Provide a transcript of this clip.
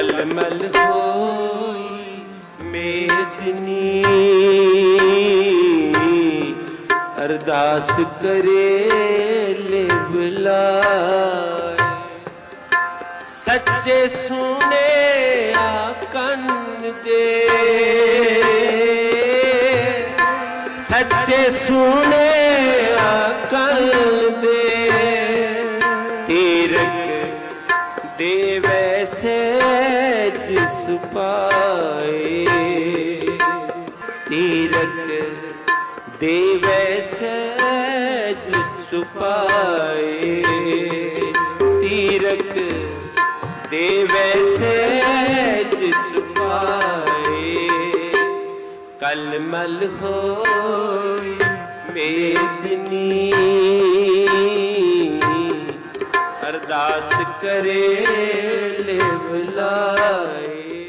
ਕਲ ਹੋਈ ਮੇਦਨੀ। ਅਰਦਾਸ ਕਰੇ ਲੈ ਬੁਲਾਏ ਸੱਚੇ ਸੁਨੇ ਆ ਕੰਨ ਦੇ। ਸੱਚੇ ਸੁਨੇ ਆ ਕੰਨ ਦੇ। ਤੀਰਕ ਦੇਵੈ ਸਹਿਜ ਸੁਪਾਏ ਤੀਰਕ ਦੇਵੈ ਸਹਿਜ ਸੁਪਾਏ, ਤੀਰਕ ਦੇਵੈ ਸਹਿਜ ਸੁਪਾਏ ਕਲ ਮਲ ਹੋਈ ਮੇਦਨੀ ਅਰਦਾਸ ਕਰੇ ਲੈ ਬੁਲਾਏ